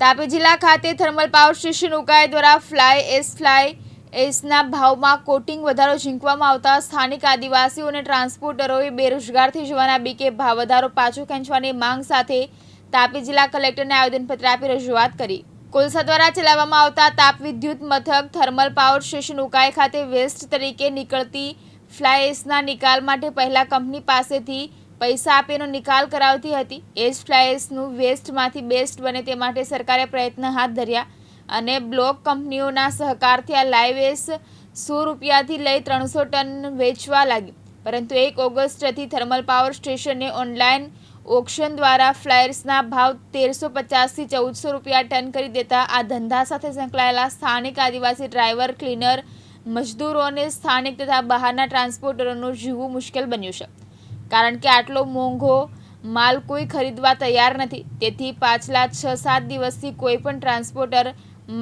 તાપી જિલ્લા ખાતે thermal power station Ukai દ્વારા ફ્લાય એસ ફ્લાય એસના ભાવમાં કોટિંગ વધારો ઝીંકવામાં આવતા સ્થાનિક આદિવાસીઓ અને ટ્રાન્સપોર્ટરોએ બેરોજગાર થઈ જવાના બીકે ભાવ વધારો પાછો ખેંચવાની માંગ સાથે તાપી જિલ્લા કલેક્ટરને આવેદનપત્ર આપી રજૂઆત કરી. કોલસા દ્વારા ચલાવવામાં આવતા તાપ વિદ્યુત મથક થર્મલ પાવર સ્ટેશન ઉકાઈ ખાતે વેસ્ટ તરીકે નીકળતી ફ્લાય એસના નિકાલ માટે પહેલા કંપની પાસેથી પૈસા આપીનો નિકાલ કરાવતી હતી. એજ ફ્લાયર્સનું વેસ્ટમાંથી બેસ્ટ બને તે માટે સરકારે પ્રયત્ન હાથ ધર્યા અને બ્લોક કંપનીઓના સહકારથી આ લાઈવ એસ સો રૂપિયાથી લઈ ત્રણસો ટન વેચવા લાગી પરંતુ એક ઓગસ્ટથી થર્મલ પાવર સ્ટેશને ઓનલાઈન ઓક્શન દ્વારા ફ્લાયર્સના ભાવ તેરસો પચાસથી ચૌદસો રૂપિયા ટન કરી દેતા આ ધંધા સાથે સંકળાયેલા સ્થાનિક આદિવાસી ડ્રાઈવર, ક્લીનર મજદૂરો અને સ્થાનિક તથા બહારના ટ્રાન્સપોર્ટરોનું જીવવું મુશ્કેલ બન્યું છે. કારણ કે આટલો મોંઘો માલ કોઈ ખરીદવા તૈયાર નથી. તેથી પાછલા છ સાત દિવસથી કોઈ પણ ટ્રાન્સપોર્ટર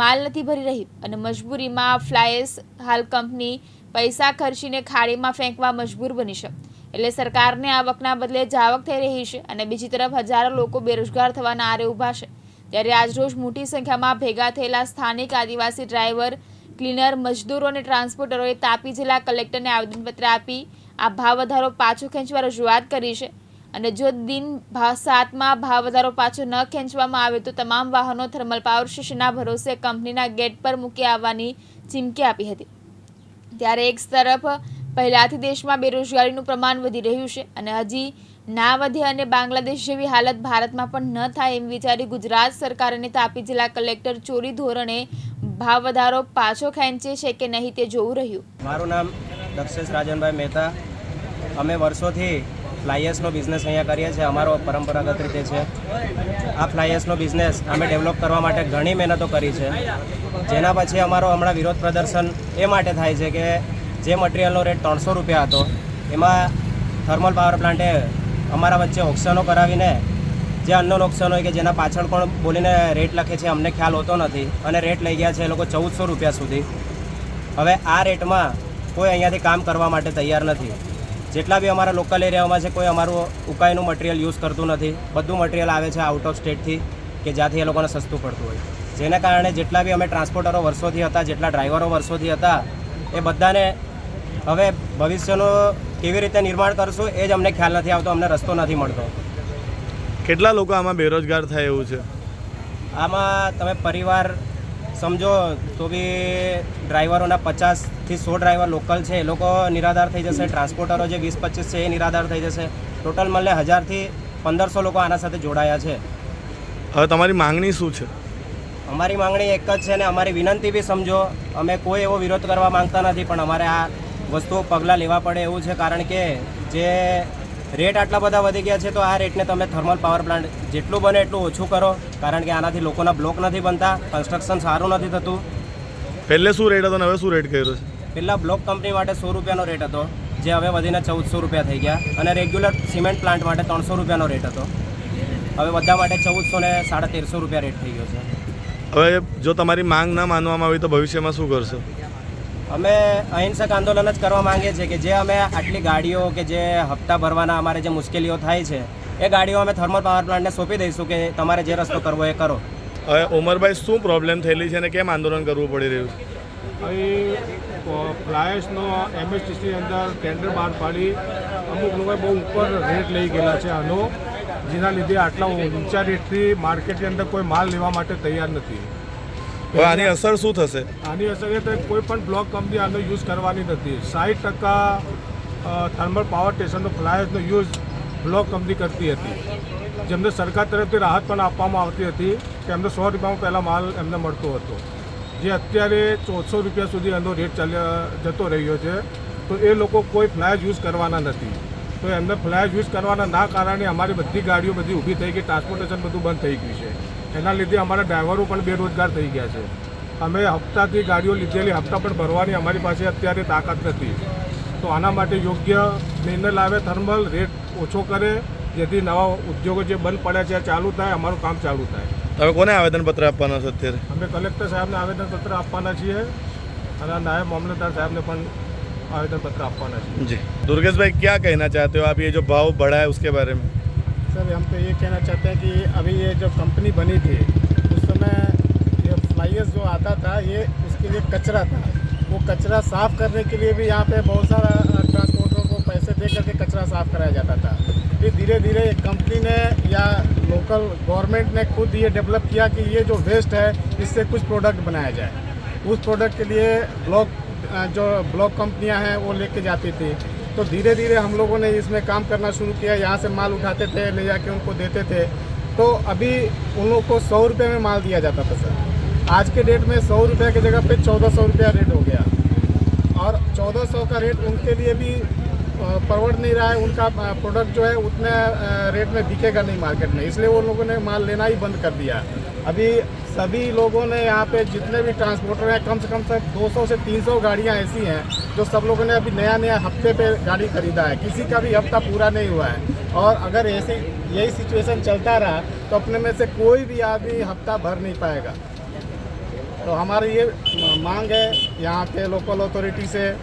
માલ નથી ભરી રહી અને મજબૂરીમાં આ ફ્લાયર્સ, હાલ કંપની પૈસા ખર્ચીને ખાડીમાં ફેંકવા મજબૂર બની છે. એટલે સરકારને આવકના બદલે જાવક થઈ રહી છે અને બીજી તરફ હજારો લોકો બેરોજગાર થવાના આરે ઊભા છે. ત્યારે આજરોજ મોટી સંખ્યામાં ભેગા થયેલા સ્થાનિક આદિવાસી ડ્રાઈવર, ક્લીનર, મજદૂરો અને ટ્રાન્સપોર્ટરોએ તાપી જિલ્લા કલેક્ટરને આવેદનપત્ર આપી આ ભાવ વધારો પાછો ખેંચવા રજૂઆત કરી છે. અને જો દિન સાતમાં ભાવ વધારો પાછો ન ખેંચવામાં આવે તો તમામ વાહનો થર્મલ પાવર સ્ટેશનના ભરોસે કંપનીના ગેટ પર મૂકી આવવાની ચીમકી આપી હતી. ત્યારે એક તરફ પહેલાથી દેશમાં બેરોજગારીનું પ્રમાણ વધી રહ્યું છે અને હજી ના વધે અને બાંગ્લાદેશ જેવી હાલત ભારતમાં પણ ન થાય એમ વિચારી ગુજરાત સરકાર અને તાપી જિલ્લા કલેક્ટર ચોરી ધોરણે ભાવ વધારો પાછો ખેંચે છે કે નહીં તે જોવું રહ્યું. મારું નામ દક્ષેશ રાજનભાઈ મહેતા. અમે વર્ષોથી ફ્લાયર્સનો બિઝનેસ અહીંયા કરીએ છીએ. અમારો પરંપરાગત રીતે છે. આ ફ્લાયર્સનો બિઝનેસ અમે ડેવલપ કરવા માટે ઘણી મહેનતો કરી છે. જેના પછી અમારો હમણાં વિરોધ પ્રદર્શન એ માટે થાય છે કે જે મટીરિયલનો રેટ ત્રણસો રૂપિયા હતો, એમાં થર્મલ પાવર પ્લાન્ટે અમારા વચ્ચે ઓક્શનો કરાવીને જે અન્નોન ઓક્શન હોય કે જેના પાછળ પણ બોલીને રેટ લખે છે, અમને ખ્યાલ હોતો નથી. અને રેટ લઈ ગયા છે એ લોકો ચૌદસો રૂપિયા સુધી. હવે આ રેટમાં કોઈ અહીંયાથી કામ કરવા માટે તૈયાર નથી. જેટલા બી અમારા લોકલ એરિયામાં છે કોઈ અમારું ઉકાઈનું મટીરિયલ યુઝ કરતું નથી. બધું મટીરિયલ આવે છે આઉટ ઓફ સ્ટેટથી કે જ્યાંથી એ લોકોને સસ્તું પડતું હોય. જેના કારણે જેટલા બી અમે ટ્રાન્સપોર્ટરો વર્ષોથી હતા જેટલા ડ્રાઈવરો વર્ષોથી હતા એ બધાને હવે ભવિષ્યનું કેવી રીતે નિર્માણ કરશું એ જ અમને ખ્યાલ નથી આવતો અમને રસ્તો નથી મળતો. કેટલા લોકો આમાં બેરોજગાર થાય એવું છે? આમાં તમે પરિવાર સમજો તો બી ડ્રાઈવરોના પચાસથી સો ડ્રાઈવર લોકલ છે એ લોકો નિરાધાર થઈ જશે. ટ્રાન્સપોર્ટરો જે વીસ પચીસ છે એ નિરાધાર થઈ જશે. ટોટલ મળે હજારથી પંદરસો લોકો આના સાથે જોડાયા છે. હવે તમારી માંગણી શું છે? અમારી માંગણી એક જ છે ને અમારી વિનંતી બી સમજો અમે કોઈ એવો વિરોધ કરવા માંગતા નથી પણ અમારે આ વસ્તુઓ પગલાં લેવા પડે એવું છે કારણ કે જે રેટ આટલા બધા વધી ગયા છે તો આ રેટને તમે થર્મલ પાવર પ્લાન્ટ જેટલું બને એટલું ઓછું કરો કારણ કે આનાથી લોકોના બ્લોક નથી બનતા કન્સ્ટ્રક્શન સારું નથી થતું. પહેલે શું રેટ હતો અને હવે શું રેટ કર્યો છે? પહેલાં બ્લોક કંપની માટે સો રૂપિયાનો રેટ હતો જે હવે વધીને ચૌદસો રૂપિયા થઈ ગયા અને રેગ્યુલર સિમેન્ટ પ્લાન્ટ માટે ત્રણસો રૂપિયાનો રેટ હતો. હવે બધા માટે ચૌદસો ને સાડા તેરસો રૂપિયા રેટ થઈ ગયો છે. હવે જો તમારી માંગ ના માનવામાં આવી તો ભવિષ્યમાં શું કરશો? અમે અહિંસક આંદોલન જ કરવા માંગીએ છીએ કે જે અમે આટલી ગાડીઓ કે જે હપ્તા ભરવાના અમારે જે મુશ્કેલીઓ થાય છે એ ગાડીઓ અમે થર્મલ પાવર પ્લાન્ટને સોંપી દઈશું કે તમારે જે રસ્તો કરવો એ કરો. હવે ઉમરભાઈ શું પ્રોબ્લેમ થયેલી છે અને કેમ આંદોલન કરવું પડી રહ્યું છે? અહીં ફ્લાયર્સનો એમએસટીસી અંદર ટેન્ડર બહાર પાડી. અમુક લોકોએ બહુ ઉપર રેટ લઈ ગયેલા છે આનો જેના લીધે આટલા ઊંચા રેટથી માર્કેટની અંદર કોઈ માલ લેવા માટે તૈયાર નથી. હવે આની અસર શું થશે? આની અસર એ થાય કોઈ પણ બ્લોક કંપની આનો યુઝ કરવાની નથી. સાઠ ટકા થર્મલ પાવર સ્ટેશનનો ફ્લાયર્સનો યુઝ બ્લોક કંપની કરતી હતી. જેમને સરકાર તરફથી રાહત પણ આપવામાં આવતી હતી કે એમને સો રૂપિયામાં પહેલાં માલ એમને મળતો હતો. જે અત્યારે ચૌદસો રૂપિયા સુધી એનો રેટ ચાલ્યા, જતો રહ્યો છે, તો એ લોકો કોઈ ફ્લાયર યુઝ કરવાના નથી. તો એમને ફ્લાયર યુઝ કરવાના ના કારણે અમારી બધી ગાડીઓ બધી ઊભી થઈ ગઈ, ટ્રાન્સપોર્ટેશન બધું બંધ થઈ ગયું છે. એના લીધે અમારા ડ્રાઈવરો પણ બેરોજગાર થઈ ગયા છે અમે હપ્તાથી ગાડીઓ લીધેલી હપ્તા પણ ભરવાની અમારી પાસે અત્યારે તાકાત નથી તો આના માટે યોગ્ય નિર્ણય લાવે થર્મલ રેટ ઓછો કરે જેથી નવા ઉદ્યોગો જે બંધ પડ્યા છે ચાલુ થાય અમારું કામ ચાલુ થાય તમે કોને આવેદનપત્ર આપવાના છો અત્યારે અમે કલેક્ટર સાહેબને આવેદનપત્ર આપવાના છીએ અને નાયબ મામલતદાર સાહેબને પણ आवेदन पत्र आपको आना चाहिए जी दुर्गेश भाई क्या कहना चाहते हो आप ये जो भाव बढ़ा है उसके बारे में सर, हम तो ये कहना चाहते हैं कि अभी ये जो कंपनी बनी थी, उस समय ये फ्लाइर्स जो आता था, ये उसके लिए कचरा था। वो कचरा साफ़ करने के लिए भी यहाँ पे बहुत सारा ट्रांसपोर्टरों को पैसे दे करके कचरा साफ़ कराया जाता था। फिर धीरे धीरे एक कंपनी ने या लोकल गवर्नमेंट ने खुद ये डेवलप किया कि ये जो वेस्ट है, इससे कुछ प्रोडक्ट बनाया जाए। उस प्रोडक्ट के लिए ब्लॉक जो ब्लॉक कंपनियाँ हैं, वो लेके जाती थी। तो धीरे धीरे हम लोगों ने इसमें काम करना शुरू किया, यहाँ से माल उठाते थे, ले जाके उनको देते थे। तो अभी उन लोग को सौ रुपये में माल दिया जाता था, सर। आज के डेट में सौ रुपये की जगह पे चौदह सौ रुपया रेट हो गया। और चौदह सौ का रेट उनके लिए भी परवड़ नहीं रहा है। उनका प्रोडक्ट जो है, उतने रेट में बिकेगा नहीं मार्केट में। इसलिए वो लोगों ने माल लेना ही बंद कर दिया। अभी सभी लोगों ने यहाँ पे जितने भी ट्रांसपोर्टर हैं, कम से कम से 200 से 300 गाड़ियाँ ऐसी हैं जो सब लोगों ने अभी नया नया हफ्ते पे गाड़ी खरीदा है किसी का भी हफ्ता पूरा नहीं हुआ है और अगर ऐसे यही सिचुएशन चलता रहा तो अपने में से कोई भी आदमी हफ्ता भर नहीं पाएगा तो हमारी ये मांग है यहाँ के लोकल अथॉरिटी से अ,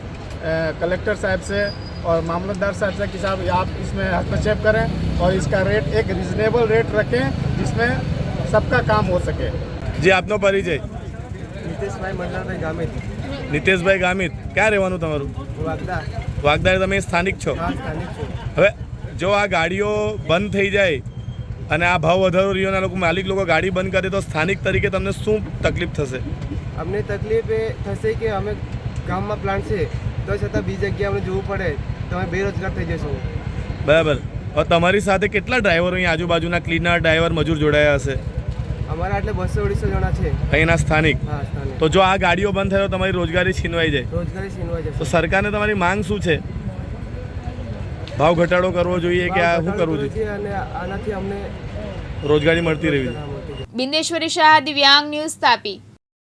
कलेक्टर साहब से और मामलतदार साहब से कि साहब आप इसमें हस्तक्षेप करें और इसका रेट एक रिजनेबल रेट रखें जिसमें सबका काम हो सके જે આપનો પરિચય નીતિશભાઈ મંડળભાઈ ગામિત નિતેશભાઈ ગામિત ક્યાં રહેવાનું તમારું? વાગદા વાગદાર તમે સ્થાનિક છો? હવે જો આ ગાડીઓ બંધ થઈ જાય અને આ ભાવ વધારો રહ્યો લોકો માલિક લોકો ગાડી બંધ કરે તો સ્થાનિક તરીકે તમને શું તકલીફ થશે? અમને તકલીફ એ થશે કે અમે ગામમાં પ્લાન્ટ છે તો છતાં બીજી જગ્યાએ અમને જવું પડે તો અમે બેરોજગાર થઈ જશો બરાબર. તમારી સાથે કેટલા ડ્રાઈવરો અહીં આજુબાજુના ક્લીનર ડ્રાઈવર મજૂર જોડાયા હશે? અમારા એટલે બસો અઢીસો જણા છે. અહીંના સ્થાનિક? તો જો આ ગાડીઓ બંધ થાય તો તમારી રોજગારી છીનવાઈ જાય? રોજગારી છીનવાઈ તો સરકારને તમારી માંગ શું છે? ભાવ ઘટાડો કરવો જોઈએ કે આ શું કરવું જોઈએ? અને આનાથી અમને રોજગારી મળતી રહેવી જાય બિંદેશ્વરી શાહ દિવ્યાંગ ન્યૂઝ તાપી.